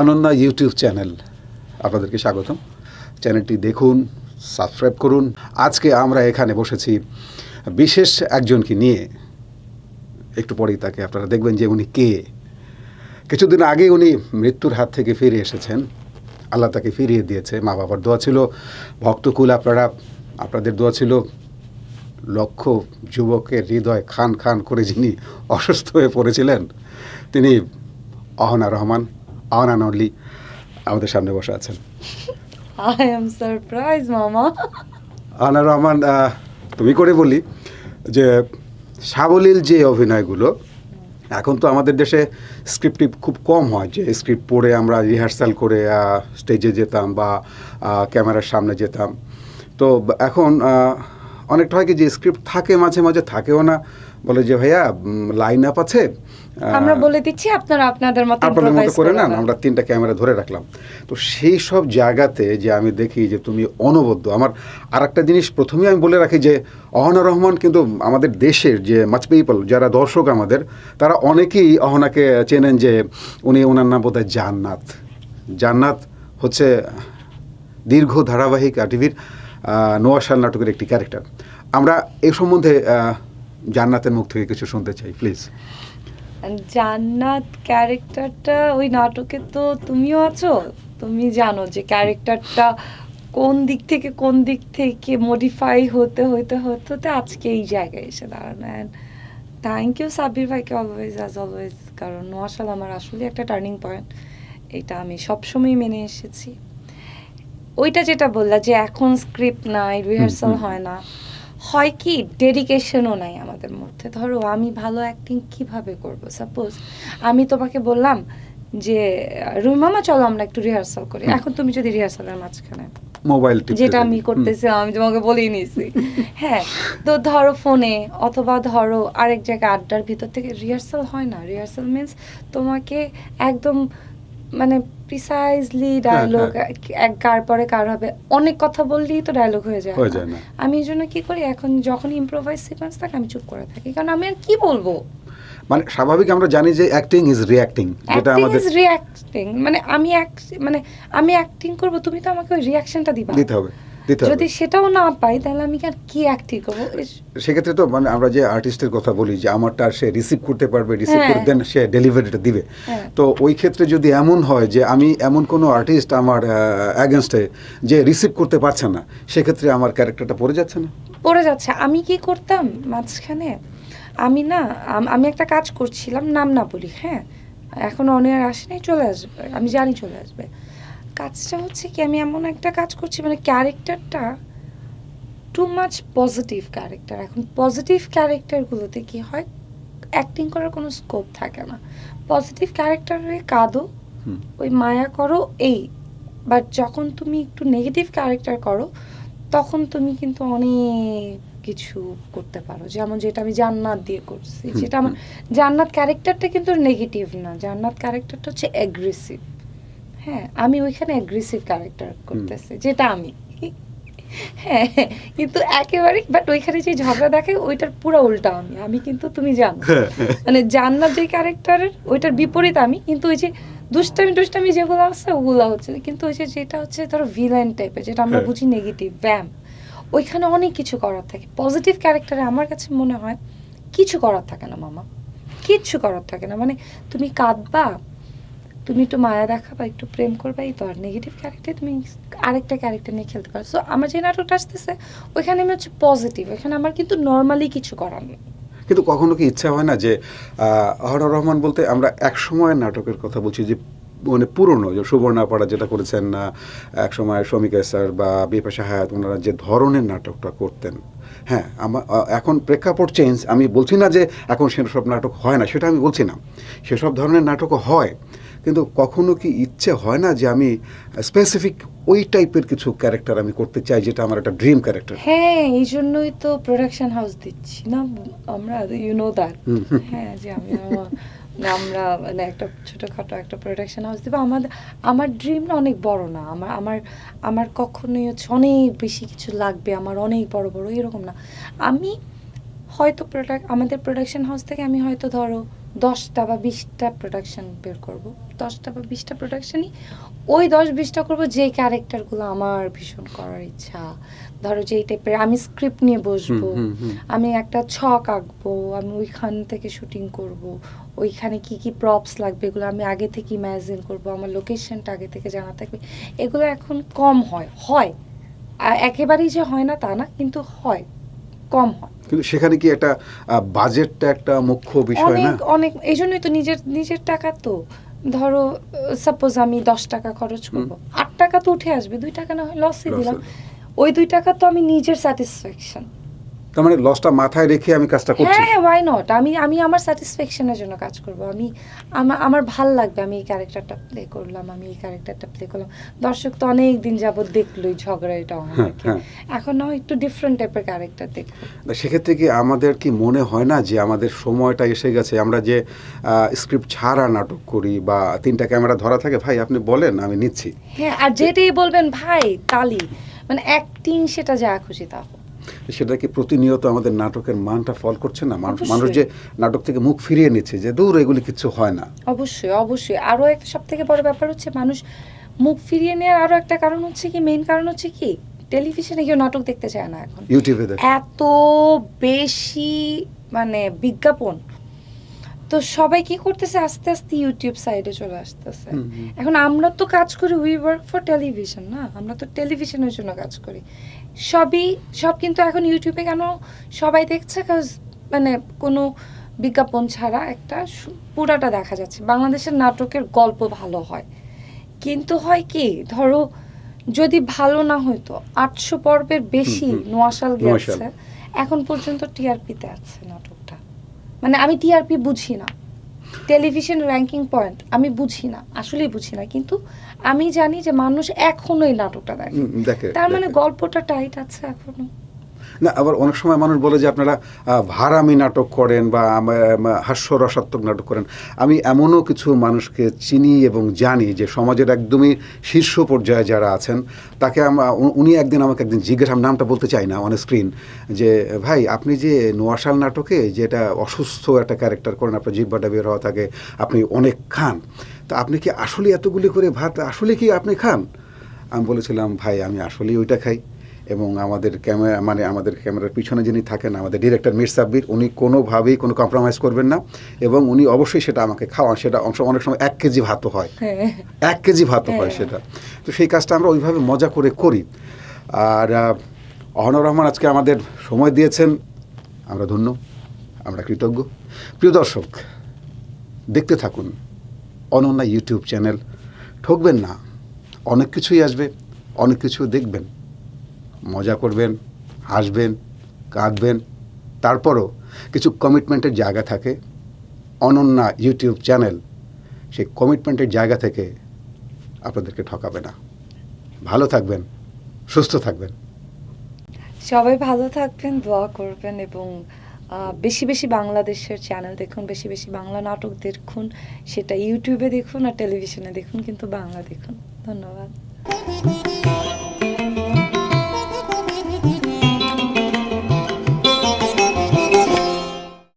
Ananya YouTube channel, আপনাদেরকে স্বাগতম। চ্যানেলটি দেখুন, সাবস্ক্রাইব করুন। আজকে আমরা এখানে বসেছি বিশেষ একজনকে নিয়ে। একটু পরেই তাকে আপনারা দেখবেন যে উনি কে। কিছুদিন আগে উনি মৃত্যুর হাত থেকে ফিরে এসেছেন। আল্লাহ তাকে ফিরিয়ে দিয়েছে। মা বাবার দোয়া ছিল। ভক্তকুল আপনারা আপনাদের দোয়া ছিল লক্ষ যুবকের হৃদয় খান খান করে যিনি অসুস্থ হয়ে পড়েছিলেন তিনি অহনা রহমান অহনা নল্লি আমাদের সামনে বসে আছেন। I am surprised, Mama. Ahana Rahman তুমি করে বলি যে সাবলীল যে অভিনয়গুলো এখন তো আমাদের দেশে স্ক্রিপ্টটি খুব কম হয় যে স্ক্রিপ্ট পড়ে আমরা রিহার্সাল করে স্টেজে যেতাম বা ক্যামেরার সামনে যেতাম। তো এখন অনেকটা হয় কি যে স্ক্রিপ্ট থাকে, মাঝে মাঝে থাকেও না। বলে যে, ভাইয়া লাইন আপ আছে? আমরা বলে দিচ্ছি আপনারা আপনাদের মতো আপনাদের মতো করে নেন। আমরা তিনটা ক্যামেরা ধরে রাখলাম। তো সেই সব জায়গাতে যে আমি দেখি যে তুমি অনবদ্য আমার আর একটা জিনিস প্রথমেই আমি বলে রাখি যে অহনা রহমান কিন্তু আমাদের দেশের যে মাচ পিপল যারা দর্শক আমাদের তারা অনেকেই অহনাকে চেনেন যে উনি ওনার নাম বোধহয় জান্নাত। জান্নাত হচ্ছে দীর্ঘ ধারাবাহিক টিভির নোয়াশাল নাটকের একটি ক্যারেক্টার আমরা এ সম্বন্ধে জান্নাতের মুখ থেকে কিছু শুনতে চাই প্লিজ জান্নাত ক্যারেক্টারটা ওই নাটকে তো তুমিও আছো? তুমি জানো যে ক্যারেক্টারটা কোন দিক থেকে কোন দিক থেকে মডিফাই হতে হতে হতে হতে আজকে এই জায়গায় এসে দাঁড়ানো। অ্যান্ড থ্যাংক ইউ সাব্বির ভাইকে অলওয়েজ অ্যাজ অলওয়েজ কারণ নোয়াশাল আমার আসলে একটা টার্নিং পয়েন্ট এটা আমি সবসময় মেনে এসেছি। ওইটা যেটা বললা যে এখন স্ক্রিপ্ট নাই রিহার্সাল হয় না। হয় কি ডেডিকেশনও নাই আমাদের মধ্যে। ধরো আমি ভালো অ্যাক্টিং কীভাবে করব? সাপোজ আমি তোমাকে বললাম যে রুই মামা চলো আমরা একটু রিহার্সাল করি। এখন তুমি যদি রিহার্সালের মাঝখানে মোবাইল যেটা আমি। করতেছি আমি তোমাকে বলেই নিয়েছি হ্যাঁ তো ধরো ফোনে অথবা ধরো আরেক জায়গায় আড্ডার ভিতর থেকে রিহার্সাল হয় না। রিহার্সাল মিন্স তোমাকে একদম মানে প্রিসাইজলি ডায়লগ এক কার পরে কার হবে? অনেক কথা বললেই তো ডায়লগ হয়ে যায় হয়ে আমি এই জন্য কি করি? এখন যখন ইম্প্রোভাইজ সিকোয়েন্স থাকে আমি চুপ করে থাকি। কারণ আমি আর কি বলব? মানে স্বাভাবিক আমরা জানি যে অ্যাক্টিং ইজ রিঅ্যাক্টিং যেটা আমাদের ইজ রিঅ্যাক্টিং মানে আমি মানে আমি অ্যাক্টিং করব তুমি তো আমাকে ওই রিঅ্যাকশনটা দিবা। দিতে হবে। যদি সেটাও না পাই তাহলে আমি আর কি অ্যাক্টিং করব? সেক্ষেত্রে তো মানে আমরা যে আর্টিস্টের কথা বলি যে আমারটা সে রিসিভ করতে পারবে রিসিভ করে হ্যাঁ। দেন সে ডেলিভারিটা দিবে। হ্যাঁ। তো ওই ক্ষেত্রে যদি এমন হয় যে আমি এমন কোনো আর্টিস্ট আমার অ্যাগেনস্টে যে রিসিভ করতে পারছে না সেক্ষেত্রে আমার ক্যারেক্টারটা পড়ে যাচ্ছে না? পড়ে যাচ্ছে। আমি কি করতাম মাঝখানে? আমি না আমি একটা কাজ করছিলাম নাম না বলি হ্যাঁ? এখন অনেক আসেনি চলে আসবে। আমি জানি চলে আসবে। কাজটা হচ্ছে কি আমি এমন একটা কাজ করছি মানে ক্যারেক্টারটা টু মাচ পজিটিভ ক্যারেক্টার এখন পজিটিভ ক্যারেক্টারগুলোতে কি হয় অ্যাক্টিং করার কোনো স্কোপ থাকে না। পজিটিভ ক্যারেক্টারে কাঁদো ওই মায়া করো এই। বাট যখন তুমি একটু নেগেটিভ ক্যারেক্টার করো তখন তুমি কিন্তু অনেক কিছু করতে পারো। যেমন যেটা আমি জান্নাত দিয়ে করছি যেটা আমার জান্নাত ক্যারেক্টারটা কিন্তু নেগেটিভ না। জান্নাত ক্যারেক্টারটা হচ্ছে অ্যাগ্রেসিভ হ্যাঁ আমি ওইখানে অ্যাগ্রেসিভ ক্যারেক্টার করতেছি যেটা আমি। হ্যাঁ কিন্তু একেবারে বাট ওইখানে যে ঝগড়া দেখে ওইটার পুরো উল্টা আমি। আমি কিন্তু তুমি জানো। মানে জান্নাত যে ক্যারেক্টারের ওইটার বিপরীত আমি কিন্তু ওই যে দুষ্টামি টুষ্টামি যেগুলো আছে ওগুলো হচ্ছে কিন্তু ওই যে যেটা হচ্ছে ধরো ভিলেন টাইপের যেটা আমরা হ্যাঁ। বুঝি নেগেটিভ ব্যাম ওইখানে অনেক কিছু করার থাকে। পজিটিভ ক্যারেক্টারে আমার কাছে মনে হয় কিছু করার থাকে না মামা। কিচ্ছু করার থাকে না। মানে তুমি কাঁদবা তুমি একটু মায়া দেখাবা, একটু প্রেম করবা, এই তো আর নেগেটিভ ক্যারেক্টার তুমি আরেকটা ক্যারেক্টার নিয়ে খেলতে পারো। সো আমার যে নাটকটা আসতেছে, ওইখানে আমি হচ্ছে পজিটিভ ওইখানে আমার কিন্তু নর্মালি কিছু করার নেই। কিন্তু কখনো কি ইচ্ছা হয় না যে আহর রহমান বলতে আমরা এক সময়ের নাটকের কথা বলছি যে মানে পুরনো, যে সুবর্ণাপাড়া যেটা করেছেন না এক সময় শমিকা স্যার বা বিপাশা হায়াত, ওনারা যে ধরনের নাটকটা করতেন। হ্যাঁ আমার এখন প্রেক্ষাপট চেঞ্জ আমি বলছি না যে এখন সেসব নাটক হয় না, সেটা আমি বলছি না। সেসব ধরনের নাটকও হয় কিন্তু কখনো কি ইচ্ছে হয় না যে আমি স্পেসিফিক ওই টাইপের কিছু ক্যারেক্টার আমি করতে চাই যেটা আমার একটা ড্রিম ক্যারেক্টার হ্যাঁ এই জন্যই তো প্রোডাকশন হাউস দিচ্ছি। না আমরা ইউ নো দ্যাট। হ্যাঁ যে আমি আমরা মানে একটা ছোটখাটো একটা প্রোডাকশন হাউস দেবো। আমাদের আমার ড্রিম না অনেক বড় না। আমার আমার আমার কখনোই হচ্ছে অনেক বেশি কিছু লাগবে আমার অনেক বড় বড় এরকম না। আমি হয়তো প্রোডাক্ট আমাদের প্রোডাকশন হাউস থেকে আমি হয়তো ধরো দশটা বা বিশটা প্রোডাকশন বের করব। দশটা বা বিশটা প্রোডাকশনই ওই দশ বিশটা করব যে ক্যারেক্টারগুলো আমার ভীষণ করার ইচ্ছা। ধরো যেই টাইপের আমি স্ক্রিপ্ট নিয়ে বসবো। আমি একটা ছক আঁকবো আমি ওইখান থেকে শুটিং করব ওইখানে কি কি প্রপস লাগবে এগুলো আমি আগে থেকে ইম্যাজিন করব আমার লোকেশনটা আগে থেকে জানা থাকবে। এগুলো এখন কম হয় হয়। একেবারেই যে হয় না তা না কিন্তু হয় কম হয়। কিন্তু সেখানে কি একটা বাজেটটা একটা মুখ্য বিষয় না? অনেক অনেক এই জন্যই তো নিজের নিজের টাকা তো। ধরো সাপোজ আমি দশ টাকা খরচ করব আট টাকা তো উঠে আসবে দুই টাকা না হয় লসই দিলাম। ওই দুই টাকা তো আমি নিজের স্যাটিসফ্যাকশন তার মানে লসটা মাথায় রেখে আমি কাজটা করছি। হ্যাঁ ওয়াই নট আমি আমি আমার স্যাটিসফ্যাকশনের জন্য কাজ করব। আমি আমার আমার ভালো লাগবে। আমি এই ক্যারেক্টারটা প্লে করলাম আমি এই ক্যারেক্টারটা প্লে করলাম। দর্শক তো অনেক দিন যাবত দেখলোই ঝগড়া এটা আমাকে। হ্যাঁ। এখন একটু ডিফারেন্ট টাইপের ক্যারেক্টার দেখব। সেক্ষেত্রে কি আমাদের কি মনে হয় না যে আমাদের সময়টা এসে গেছে? আমরা যে স্ক্রিপ্ট ছাড়া নাটক করি বা তিনটা ক্যামেরা ধরা থাকে ভাই আপনি বলেন আমি নিচ্ছি। হ্যাঁ আর যেটাই বলবেন ভাই তালি। মানে অ্যাক্টিং সেটা যা খুশি তা হোক। সেটা কি প্রতিনিয়ত আমাদের নাটকের মানটা ফল করছে না। মানুষ যে নাটক থেকে মুখ ফিরিয়ে নিচ্ছে যে দূর এগুলি কিছু হয় না। অবশ্যই অবশ্যই। আরও একটা সব থেকে বড় ব্যাপার হচ্ছে মানুষ মুখ ফিরিয়ে নেওয়ার আরও একটা কারণ হচ্ছে কি মেইন কারণ হচ্ছে কি টেলিভিশনে কেউ নাটক দেখতে চায় না এখন। ইউটিউবে এত বেশি মানে বিজ্ঞাপন। তো সবাই কি করতেছে? আস্তে আস্তে ইউটিউব সাইডে চলে আসতেছে। এখন আমরা তো কাজ করি উই ওয়ার্ক ফর টেলিভিশন না? আমরা তো টেলিভিশনের জন্য কাজ করি। সবই সব কিন্তু এখন ইউটিউবে কেন সবাই দেখছে? কাজ মানে কোনো বিজ্ঞাপন ছাড়া একটা পুরাটা দেখা যাচ্ছে। বাংলাদেশের নাটকের গল্প ভালো হয়। কিন্তু হয় কি ধরো যদি ভালো না হইতো আটশো পর্বের বেশি। নোয়াশাল। গেছে। এখন পর্যন্ত টিআরপিতে আছে নাটকটা। মানে আমি টিআরপি বুঝি না। টেলিভিশন র্যাঙ্কিং পয়েন্ট আমি বুঝি না আসলেই বুঝি না কিন্তু আমি জানি যে মানুষ এখনও এই নাটকটা দেখে। তার মানে গল্পটা টাইট আছে এখনও। না, আবার অনেক সময় মানুষ বলে যে আপনারা ভাড়ামি নাটক করেন বা হাস্যরসাত্মক নাটক করেন। আমি এমনও কিছু মানুষকে চিনি এবং জানি যে সমাজের একদমই শীর্ষ পর্যায়ে যারা আছেন, তাকে আমরা উনি একদিন আমাকে একদিন জিজ্ঞাসা নামটা বলতে চাই না অন স্ক্রিন যে, ভাই, আপনি যে নোয়াশাল নাটকে যেটা অসুস্থ একটা ক্যারেক্টার করেন, আপনার জিব্বাটা বের হওয়া থাকে, আপনি অনেক খান। তা আপনি কি আসলে এতগুলি করে ভাত, আসলে কি আপনি খান? আমি বলেছিলাম, ভাই, আমি আসলেই ওইটা খাই। এবং আমাদের ক্যামেরা মানে আমাদের ক্যামেরার পিছনে যিনি থাকেন আমাদের ডিরেক্টর মির সাব্বির উনি কোনোভাবেই কোনো কম্প্রোমাইজ করবেন না এবং উনি অবশ্যই সেটা আমাকে খাওয়ান সেটা অংশ অনেক সময় এক কেজি ভাতও হয়। হ্যাঁ। এক কেজি ভাতও হয় হ্যাঁ। সেটা। তো সেই কাজটা আমরা ওইভাবে মজা করে করি। আর অহনর রহমান আজকে আমাদের সময় দিয়েছেন। আমরা ধন্য আমরা কৃতজ্ঞ। প্রিয় দর্শক দেখতে থাকুন অনন্যা ইউটিউব চ্যানেল। ঠকবেন না অনেক কিছুই আসবে অনেক কিছু দেখবেন। মজা করবেন, হাসবেন, কাঁদবেন। তারপরও কিছু কমিটমেন্টের জায়গা থাকে। অনন্যা ইউটিউব চ্যানেল, সেই কমিটমেন্টের জায়গা থেকে আপনাদেরকে ঠকাবে না। ভালো থাকবেন, সুস্থ থাকবেন। সবাই ভালো থাকবেন, দোয়া করবেন এবং বেশি বেশি বাংলাদেশের চ্যানেল দেখুন, বেশি বেশি বাংলা নাটক দেখুন, সেটা ইউটিউবে দেখুন আর টেলিভিশনে দেখুন, কিন্তু বাংলা দেখুন। ধন্যবাদ।